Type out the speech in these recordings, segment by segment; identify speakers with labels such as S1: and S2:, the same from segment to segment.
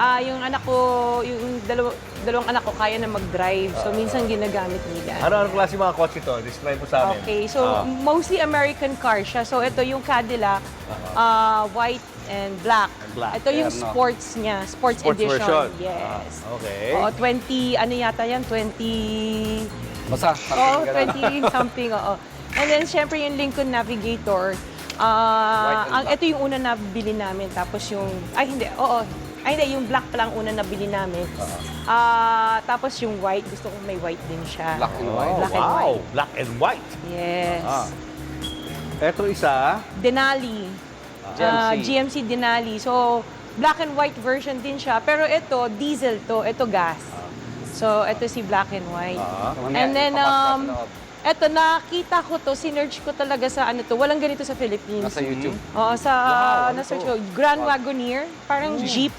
S1: Ah, yung anak ko, yung dalaw- dalawang anak ko kaya na mag-drive. So, minsan ginagamit nila.
S2: Ano anong klase mga kotse to? Describe mo sa amin.
S1: Okay, so
S2: Ah.
S1: mostly American car siya. So ito yung Cadillac, ah, white and black.
S2: And black.
S1: Ito yung
S3: Ayan, no?
S1: sports niya, sports,
S2: Sports
S1: edition.
S2: version.
S1: Yes.
S2: Ah, okay.
S1: Oo, 20, ano yata yan? 20...
S3: Basta,
S1: Oo,
S3: parang ganun.
S1: 20 something, oo. And then, syempre, yung Lincoln Navigator. ah,
S3: White and
S1: ang,
S3: black.
S1: ito yung una na bili namin. Tapos yung, ay hindi, oo. Ay hindi, yung black pa lang una na bili namin. Ah, tapos yung white, gusto kong may white din siya.
S3: Black and white.
S2: Oh,
S1: Black and
S2: wow.
S1: white.
S2: Black and white.
S1: Yes.
S2: Ah. Eto isa.
S1: Denali.
S3: GMC.
S1: Ah, GMC Denali. So, black and white version din siya. Pero ito, diesel to. Ito gas. So, ito si black and white.
S2: Ah.
S1: And then, um, eto, nakita ko to, sinerge ko talaga sa ano to. Walang ganito sa Philippines.
S3: Nasa YouTube.
S1: Oo, sa,
S2: Wow, ano
S1: nasa
S2: to?
S1: Grand Wagoneer. Parang jeep.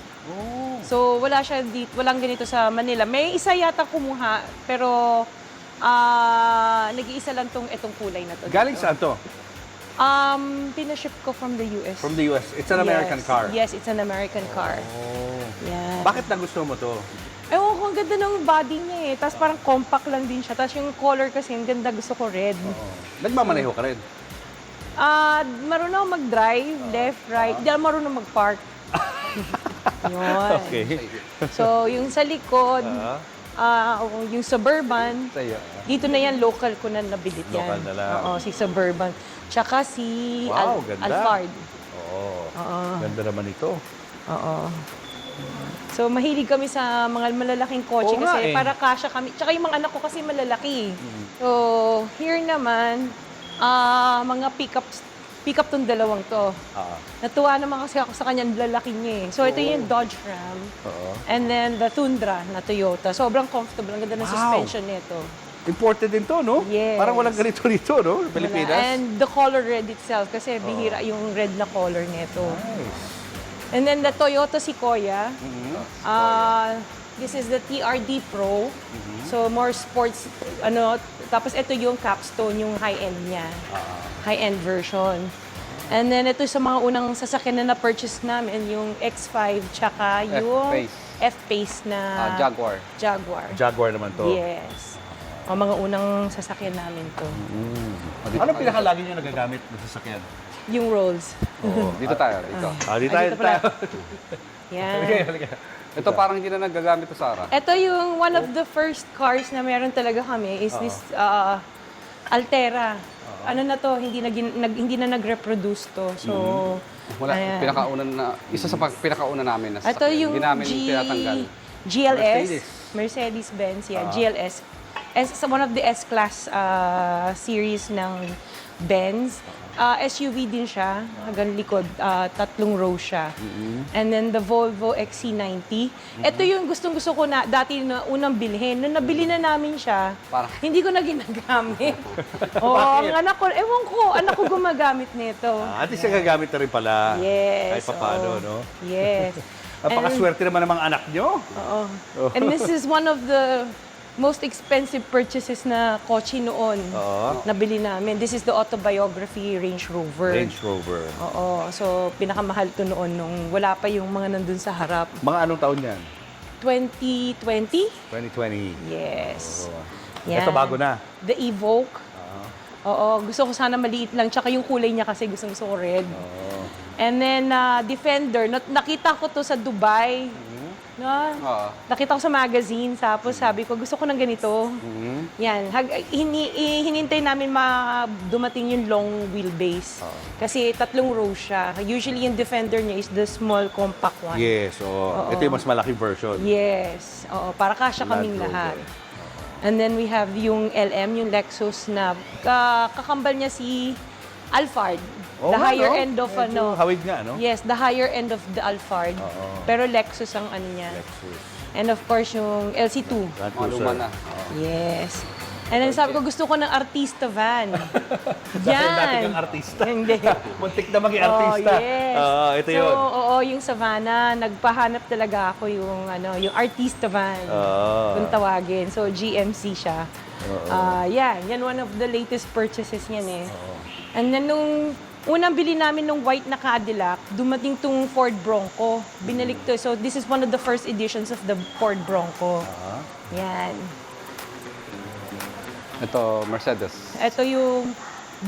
S1: So, wala siya dito, walang ganito sa Manila. May isa yata kumuha, pero ah nag-iisa lang tong itong kulay na to.
S2: Galing
S1: dito.
S2: saan to?
S1: Um, pinaship ko from the US.
S2: From the US. It's an American
S1: Yes.
S2: car.
S1: Yes, it's an American car.
S2: Oh.
S1: Yeah.
S2: Bakit nagustuhan mo to?
S1: Ewan ko, ang ganda ng body niya eh. Tapos parang compact lang din siya. Tapos yung color kasi, ang ganda. Gusto ko red.
S2: Nagmamaneho ka rin.
S1: Ah, marunong ako mag-drive, left, right. Hindi ako marunong mag-park. Yun.
S2: Okay.
S1: So, yung sa likod,
S2: Ah.
S1: ah, yung suburban,
S2: Sa'yo.
S1: dito na yan, local ko na nabilit yan.
S2: Local na lang.
S1: Oo, si suburban. Tsaka si
S2: Wow,
S1: Al-
S2: ganda.
S1: Alphard.
S2: Oo.
S1: Oo.
S2: Ganda naman ito.
S1: Oo. So, mahilig kami sa mga malalaking kotse
S2: Oo nga
S1: kasi
S2: eh.
S1: para kasya kami. Tsaka yung mga anak ko kasi malalaki. So, here naman, ah mga pick-up pick-up tong dalawang to.
S2: Ah.
S1: Natuwa naman kasi ako sa kanyang lalaki niya eh. So, ito yung Dodge Ram.
S2: Oo.
S1: And then, the Tundra na Toyota. Sobrang comfortable. Ang ganda ng
S2: Wow.
S1: suspension nito.
S2: Imported din to, no?
S1: Yes.
S2: Parang walang ganito dito, no? Sa Pilipinas.
S1: And the color red itself kasi bihira yung red na color nito.
S2: Nice.
S1: And then the Toyota Sequoia.
S2: Mm-hmm.
S1: Uh, this is the TRD Pro.
S2: Mm-hmm.
S1: So more sports ano tapos ito yung capstone yung high-end niya.
S2: Ah.
S1: High-end version. And then ito sa mga unang sasakyan na na-purchase namin yung X5 tsaka yung
S3: F-Pace.
S1: F-Pace na
S3: Ah, Jaguar.
S1: Jaguar.
S2: Jaguar naman to.
S1: Yes. O mga unang sasakyan namin to.
S2: Anong pinakalagi nyo nagagamit na sasakyan?
S1: Yung Rolls.
S3: Dito tayo, dito.
S2: Ah, di
S1: Ay,
S2: tayo.
S1: dito pala.
S2: tayo.
S1: Yan.
S3: Ito parang hindi na nagagamit to, Sarah.
S1: Ito yung one of the first cars na meron talaga kami is this uh, Altera. Ano na to, hindi na, gin- nag, hindi na nag-reproduce to. So,
S3: Wala,
S1: ayan.
S3: pinakauna na, isa sa pag- pinakauna namin na
S1: Ito
S3: sasakyan.
S1: yung
S3: Hindi namin
S1: G,
S3: tinatanggal.
S1: GLS,
S2: Mercedes.
S1: Mercedes-Benz, yeah, GLS. S, one of the S-Class uh, series ng Benz. Uh, SUV din siya, hanggang likod, uh, tatlong row siya. And then the Volvo XC90. Ito yung gustong-gusto ko na dati na unang bilhin. Nung nabili na namin siya,
S3: Para-
S1: hindi ko na ginagamit. Oo, ang anak ko, ewan ko, anak ko gumagamit nito.
S2: Ah, at least nagagamit na rin pala.
S1: Yes.
S2: Kahit pa paano,
S1: oo.
S2: no?
S1: Yes.
S2: Napakaswerte naman ng mga anak nyo.
S1: Oo. And this is one of the most expensive purchases na kotse noon.
S2: Oo.
S1: Nabili namin. This is the autobiography Range Rover.
S2: Range Rover.
S1: Oo. So, pinakamahal to noon nung wala pa yung mga nandun sa harap.
S2: Mga anong taon yan?
S1: 2020?
S2: 2020.
S1: Yes.
S2: Oo.
S1: Yan.
S2: Ito bago na.
S1: The Evoque. Oo. Gusto ko sana maliit lang. Tsaka yung kulay niya kasi gusto, gusto ko red.
S2: Oo.
S1: And then, uh, Defender. Nat- nakita ko to sa Dubai. No?
S3: Oo.
S1: Nakita ko sa magazine, tapos sabi ko, gusto ko ng ganito. Yan, hag, hini, i- hinintay namin ma dumating yung long wheelbase. Kasi tatlong row siya. Usually yung Defender niya is the small compact one.
S2: Yes, oo. Ito yung mas malaking version.
S1: Yes. Oo, para kasya
S2: Land
S1: kaming
S2: Rover.
S1: lahat. And then we have yung LM, yung Lexus na ka- kakambal niya si Alphard.
S2: Oo
S1: the
S2: nga,
S1: higher
S2: no?
S1: end of
S2: Medyo
S1: ano.
S2: hawig nga, no?
S1: Yes, the higher end of the Alphard.
S2: Oo.
S1: Pero Lexus ang ano niya.
S2: Lexus.
S1: And of course, yung LC2.
S2: Land
S3: Mga
S2: Cruiser.
S3: luma na. Oo.
S1: Yes. And then sabi ko, gusto ko ng artista van.
S2: Dahil dati
S1: Yan.
S2: kang artista.
S1: Hindi.
S2: Muntik na maging
S1: Oh,
S2: artista.
S1: yes.
S2: Oo, ito
S1: so,
S2: yun.
S1: oo, yung Savannah, nagpahanap talaga ako yung, ano, yung artista van.
S2: Oo.
S1: Kung tawagin. So, GMC siya. Ah, yan. Yan one of the latest purchases niyan eh. And then nung unang bili namin ng white na Cadillac, dumating tong Ford Bronco. Binalik to. So this is one of the first editions of the Ford Bronco. Yan.
S3: Ito, Mercedes.
S1: Ito yung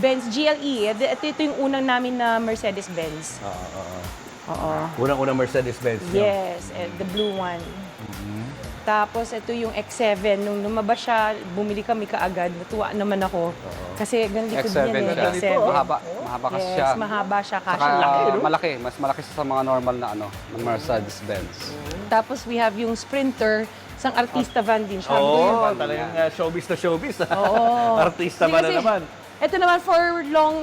S1: Benz GLE. Ito, ito yung unang namin na Mercedes-Benz.
S2: Oo, oo.
S1: Oo.
S2: Unang-unang Mercedes-Benz. yun.
S1: Yes, eh, the blue one. Tapos ito yung X7. Nung lumabas siya, bumili kami kaagad. Natuwa naman ako. Kasi ganito
S3: X7
S1: din yan
S3: siya.
S1: eh. X7.
S3: Mahaba, mahaba kasi
S1: Yes,
S3: siya.
S1: mahaba siya.
S3: Saka
S1: Kasha laki.
S3: malaki, mas malaki siya sa mga normal na ano, ng Mercedes-Benz.
S1: Tapos we have yung Sprinter. Isang artista van din siya.
S2: Oo,
S3: Van
S2: talagang uh, showbiz na showbiz. ah.
S1: Oo.
S2: Artista ba na
S1: kasi-
S2: naman?
S1: Ito naman for long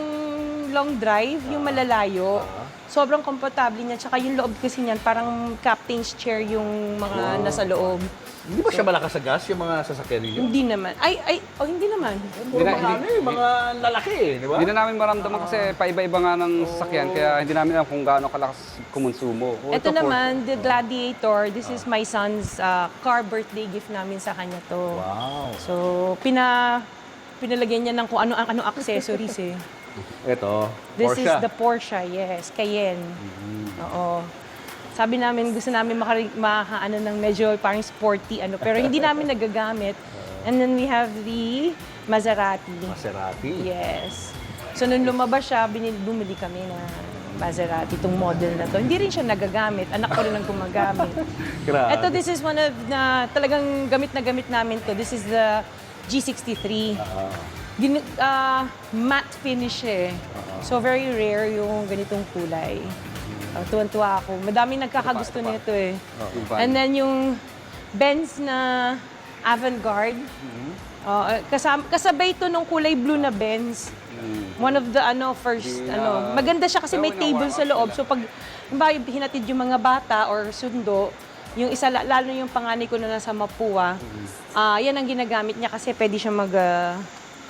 S1: long drive, yung malalayo. Sobrang komportable niya. Tsaka yung loob kasi niyan, parang captain's chair yung mga nasa loob.
S2: Hindi ba siya malakas sa gas, yung mga sasakyan ninyo?
S1: Hindi naman. Ay, ay, oh, hindi naman.
S2: Puro
S3: na-
S2: mga ano eh, mga lalaki eh, di ba?
S3: Hindi na namin maramdaman kasi paiba-iba nga ng sasakyan, kaya hindi namin alam kung gaano kalakas kumonsumo.
S2: Oh,
S1: Ito
S2: ito,
S1: naman, the Gladiator. This is my son's uh, car birthday gift namin sa kanya to.
S2: Wow.
S1: So, pina pinalagyan niya ng kung ano ano accessories eh.
S2: Ito,
S1: This
S2: Porsche.
S1: is the Porsche, yes, Cayenne. Oo. Sabi namin, gusto namin maka, maka ano ng medyo parang sporty, ano, pero hindi namin nagagamit. And then we have the Maserati.
S2: Maserati.
S1: Yes. So, nung lumabas siya, binili, bumili kami na Maserati, itong model na to. Hindi rin siya nagagamit. Anak ko rin ang gumagamit.
S2: Grabe.
S1: Ito, this is one of na talagang gamit na gamit namin to. This is the G63. Gin, ah, matte finish eh. So, very rare yung ganitong kulay. Uh, tuwan-tuwa ako. Madaming nagkakagusto nito eh.
S3: Van.
S1: And then yung Benz na avant-garde. Uh, kasam- kasabay to nung kulay blue na Benz. One of the ano first ano maganda siya kasi may table sa loob. So pag halimbawa, hinatid yung mga bata or sundo, yung isa la- lalo yung panganay ko na nasa Mapua, ah yan ang ginagamit niya kasi pwede siya mag ah,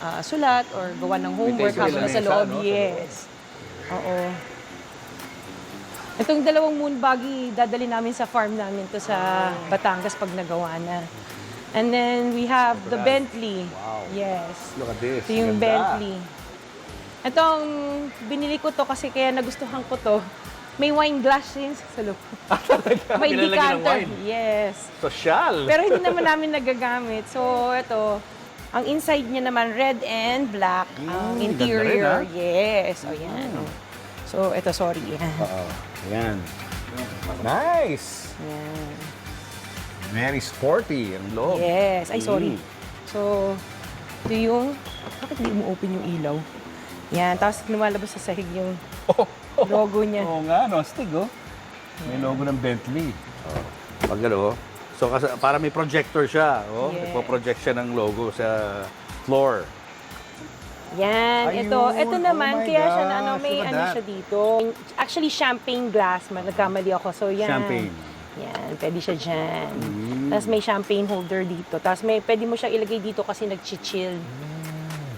S1: ah, sulat or gawa ng homework
S3: table
S1: habang
S2: na
S1: nasa loob.
S2: no?
S1: Yes. Oo. Itong dalawang moon buggy, dadali namin sa farm namin to sa Batangas pag nagawa na. And then we have the Bentley.
S2: Wow.
S1: Yes.
S2: Look at this.
S1: Ito yung
S2: Ganda.
S1: Bentley. Itong binili ko to kasi kaya nagustuhan ko to. May wine glass din sa loob. May
S2: Pinalagyan ng
S1: decanter.
S2: wine.
S1: Yes.
S2: Social.
S1: Pero hindi naman namin nagagamit. So, ito, ang inside niya naman red and black. ang
S2: Mm, ganda
S1: interior,
S2: rin, ah.
S1: yes. O yan. So, ito, sorry. Yan.
S2: Oo. Yan. Nice.
S1: Yan.
S2: Very sporty ang loob.
S1: Yes. Ay, sorry.
S2: Mm.
S1: So, ito yung, bakit hindi mo open yung ilaw? Yan. Tapos lumalabas sa sahig yung logo niya.
S2: Oo nga, no? Stig, oh. May logo ng Bentley. Oh. Pag ano, so kasi, para may projector siya. Oh.
S1: Yes.
S2: Ipo-project siya ng logo sa floor.
S1: Yan,
S2: Ayun.
S1: ito. Ito
S2: Oh
S1: naman,
S2: my
S1: kaya siya na ano, may ano
S2: that.
S1: siya dito. Actually, champagne glass. Nagkamali ako. So, yan.
S2: Champagne.
S1: Yan, pwede siya dyan. Tapos may champagne holder dito. Tapos may, pwede mo siya ilagay dito kasi nag-chill.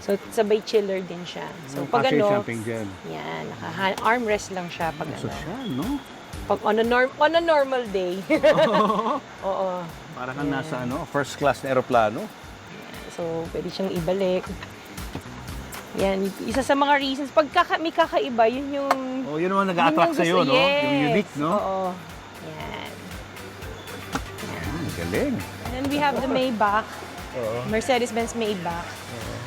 S1: So, sabay chiller din siya. So, pag
S2: Kasi
S1: ano,
S2: champagne dyan.
S1: yan, naka armrest lang siya pag ano.
S2: Social, no?
S1: Pag on a, norm, on a normal day. Oo.
S2: Para kang nasa ano, first class na aeroplano.
S1: So, pwede siyang ibalik. Yan, isa sa mga reasons. Pag kaka, may kakaiba, yun yung...
S2: Oh, yun naman nag-attract sa'yo,
S1: gusto-
S2: no?
S1: Yes.
S2: Yung unique, no?
S1: Oo. Yan.
S2: Ah, galing.
S1: And then we have the Maybach. Mercedes-Benz Maybach.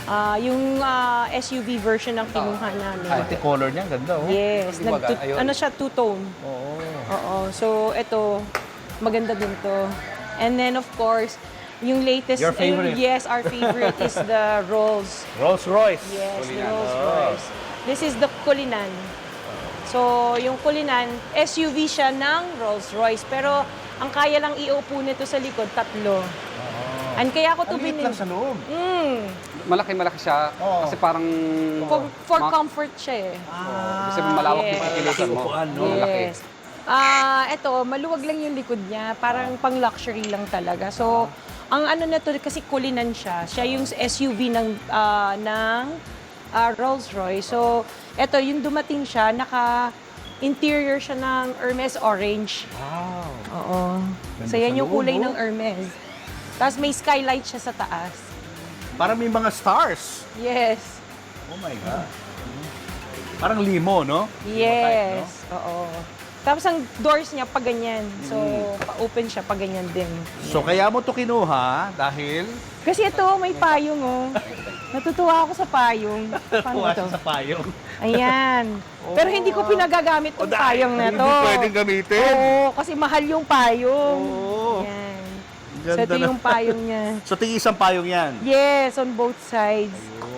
S1: Ah, yung ah, SUV version ng kinuha namin.
S2: Pati color niya, ang ganda, oh.
S1: Yes,
S3: Hindi ba ayun?
S1: ano siya, two-tone.
S2: Oo.
S1: Oo. So, ito, maganda din to. And then, of course, yung latest...
S2: Your favorite.
S1: yes, our favorite is the Rolls.
S2: Rolls Royce.
S1: Yes, the
S3: Kulinan.
S1: Rolls
S2: Oh.
S1: Royce. This is the Kulinan. So, yung Kulinan, SUV siya ng Rolls Royce. Pero, ang kaya lang iupo nito sa likod, tatlo. And kaya ako to
S2: Ang liit
S1: binili.
S2: lang sa loob.
S1: Mm,
S3: Malaki-malaki siya
S2: Oo.
S3: kasi parang...
S1: for, for
S3: Ma-
S1: comfort siya eh.
S2: Ah,
S3: Kasi malawak
S1: yes.
S3: yung pagkilitan mo.
S2: Upuan, no?
S3: Malaki.
S1: Yes. Ah, eto, maluwag lang yung likod niya, parang pang luxury lang talaga. So, ang ano na to kasi kulinan siya. Siya yung SUV ng ah, ng ah, Rolls-Royce. So, eto yung dumating siya, naka interior siya ng Hermes orange.
S2: Wow.
S1: Oo. So, yan yung kulay ng Hermes. Tapos may skylight siya sa taas.
S2: Parang may mga stars.
S1: Yes.
S2: Oh my God. Parang limo, no?
S1: Yes, oo. Tapos ang doors niya pa ganyan. So, pa-open siya pa ganyan din.
S2: So kaya mo to kinuha dahil
S1: Kasi ito, may payong oh. Natutuwa ako sa payong. Paano
S2: tuwa
S1: to?
S2: siya sa payong.
S1: Ayan. Pero hindi ko pinagagamit tong payong na to.
S2: Hindi pwedeng gamitin.
S1: Oo, kasi mahal yung payong.
S2: Oo.
S1: Yan.
S2: Ganda
S1: So, ito
S2: na.
S1: yung payong niya.
S2: So tingin isang payong yan.
S1: Yes, on both sides.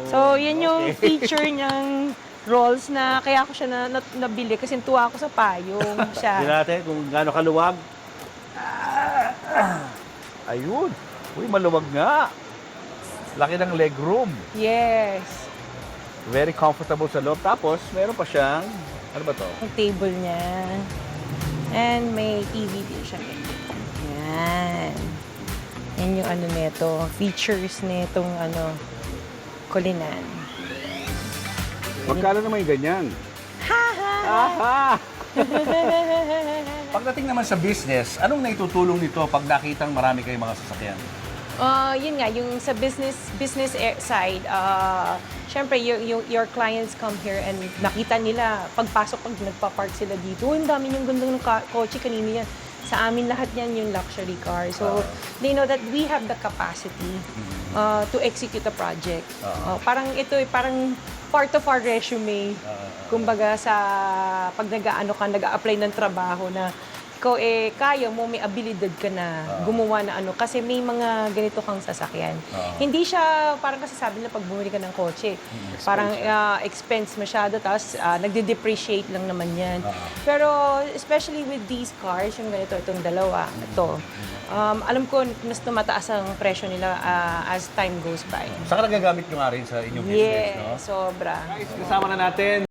S1: So, yan yung feature niyang rolls na kaya ako siya na, na, nabili kasi tuwa ako sa payong siya.
S2: Tingnan natin kung gaano kaluwag. Ah, Ayun. Uy, maluwag nga. Laki ng leg room.
S1: Yes.
S2: Very comfortable sa loob. Tapos, meron pa siyang, ano ba to?
S1: Yung table niya. And may TV din siya. Yan. Yan yung ano nito, features nitong ano, kulinan.
S3: Magkano naman yung ganyan?
S2: Aha! Pagdating naman sa business, anong naitutulong nito pag nakitang marami kayong mga sasakyan?
S1: Uh, yun nga, yung sa business business e- side, uh, syempre, your, your, your clients come here and nakita nila, pagpasok, pag nagpa-park sila dito, "Uy, ang dami yung gandang ng ka- kotse kanina yan. Sa amin lahat yan yung luxury car. So, they know that we have the capacity uh, to execute a project. Uh, parang ito, eh, parang part of our resume. Kumbaga sa pag nag-ano ka, nag-apply ng trabaho na ikaw eh kaya mo, may abilidad ka na gumawa na ano. Kasi may mga ganito kang sasakyan. Hindi siya, parang kasi sabi nila pag bumili ka ng kotse, parang ah, expense masyado, tapos ah, nagde-depreciate lang naman yan. Pero especially with these cars, yung ganito, itong dalawa, ito, um, alam ko mas tumataas ang presyo nila ah, as time goes by.
S2: Saan ka nagagamit nyo nga rin sa inyong business, no?
S1: Yeah, sobra.
S2: Guys, kasama na natin